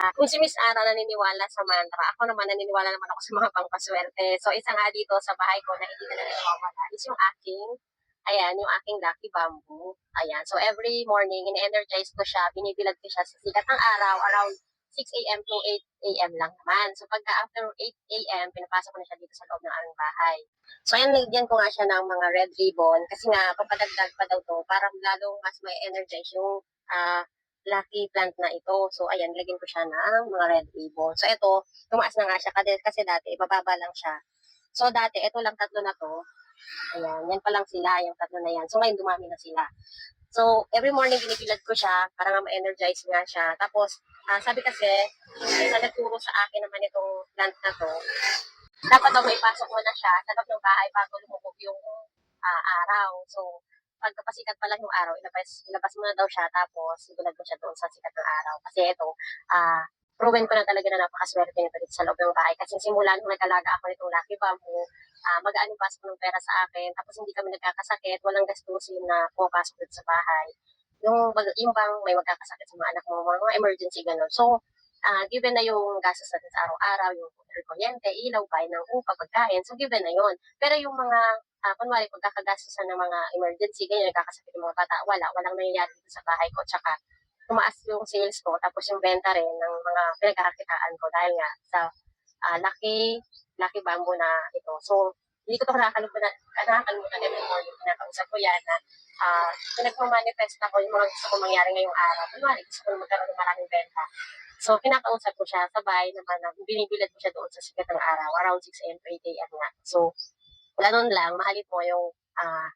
Kung si Miss Ara naniniwala sa mantra, ako naman naniniwala naman ako sa mga pangpaswerte. So, isa nga dito sa bahay ko na hindi na naniniwala is yung aking, ayan, yung aking lucky bamboo. Ayan. So, every morning, in-energize ko siya, binibilad ko siya sa sikat ng araw, around 6 a.m. to 8 a.m. lang naman. So, pagka after 8 a.m., pinapasok ko na siya dito sa loob ng aming bahay. So, ayan, nilagyan ko nga siya ng mga red ribbon kasi nga, papadagdag pa daw to para lalong mas may energize yung ah, lucky plant na ito. So, ayan, lagyan ko siya ng mga red ribbon. So, ito, tumaas na nga siya kasi, kasi dati, bababa lang siya. So, dati, ito lang tatlo na to. Ayan, yan pa lang sila, yung tatlo na yan. So, ngayon, dumami na sila. So, every morning, binibilad ko siya para nga ma-energize nga siya. Tapos, ah, sabi kasi, sa nagturo sa akin naman itong plant na to, dapat daw may pasok mo na siya sa loob ng bahay bago lumubog yung ah, araw. So, pagkapasikat pa lang yung araw, ilabas, ilabas mo na daw siya, tapos ibulag mo siya doon sa sikat ng araw. Kasi ito, ah, proven ko na talaga na napakaswerte nito dito sa loob ng bahay. Kasi simula nung nag-alaga ako nitong Lucky Bamboo, ah, magaan yung pasok ng pera sa akin, tapos hindi kami nagkakasakit, walang gastusin na dito sa bahay. Yung, yung bang may magkakasakit sa mga anak mo, mga emergency ganun. So, ah, given na yung gastos natin sa araw-araw, yung kuryente, ilaw, bahay ng upa, pagkain, so given na yun. Pero yung mga, ah, kunwari, pagkakagastosan ng mga emergency, ganyan, nagkakasakit yung mga bata, wala, walang nangyayari dito sa bahay ko. Tsaka, tumaas yung sales ko, tapos yung benta rin ng mga pinagkakakitaan ko dahil nga sa ah, lucky, lucky bamboo na ito. So, hindi ko to nakakalimutan, nakakalimutan every morning, kinakausap ko yan na ah, pinagmamanifest ako yung mga gusto ko mangyari ngayong araw. Kunwari, gusto ko magkaroon ng maraming benta. So, kinakausap ko siya sa bahay naman na binibilad ko siya doon sa sikat ng araw, around 6 a.m. to 8 a.m. nga. So, ganun lang, mahalin mo yung ah,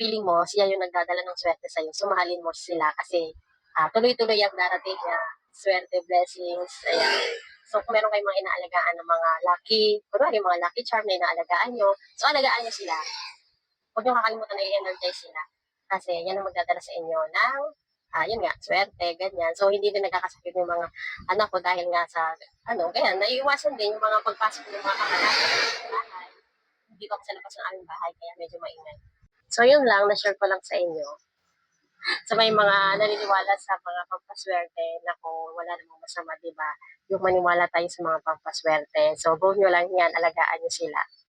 feeling mo, siya yung nagdadala ng swerte sa'yo. So, mahalin mo sila kasi ah, tuloy-tuloy ang darating na swerte, blessings, ayan. So, kung meron kayong mga inaalagaan ng mga lucky, kunwari, mga lucky charm na inaalagaan nyo, so, alagaan nyo sila. Huwag nyo kakalimutan na i-energize sila. Kasi yan ang magdadala sa inyo ng, ah, yun nga, swerte, ganyan. So, hindi din nagkakasakit yung mga anak ko dahil nga sa, ano, ganyan, naiiwasan din yung mga pagpasok ng mga bahay. Hindi ko ako sa labas ng aming bahay, kaya medyo maingay. So, yun lang, na-share ko lang sa inyo. Sa may mga naniniwala sa mga pampaswerte, nako, wala namang masama, di ba? Yung maniwala tayo sa mga pampaswerte. So, go nyo lang yan, alagaan nyo sila.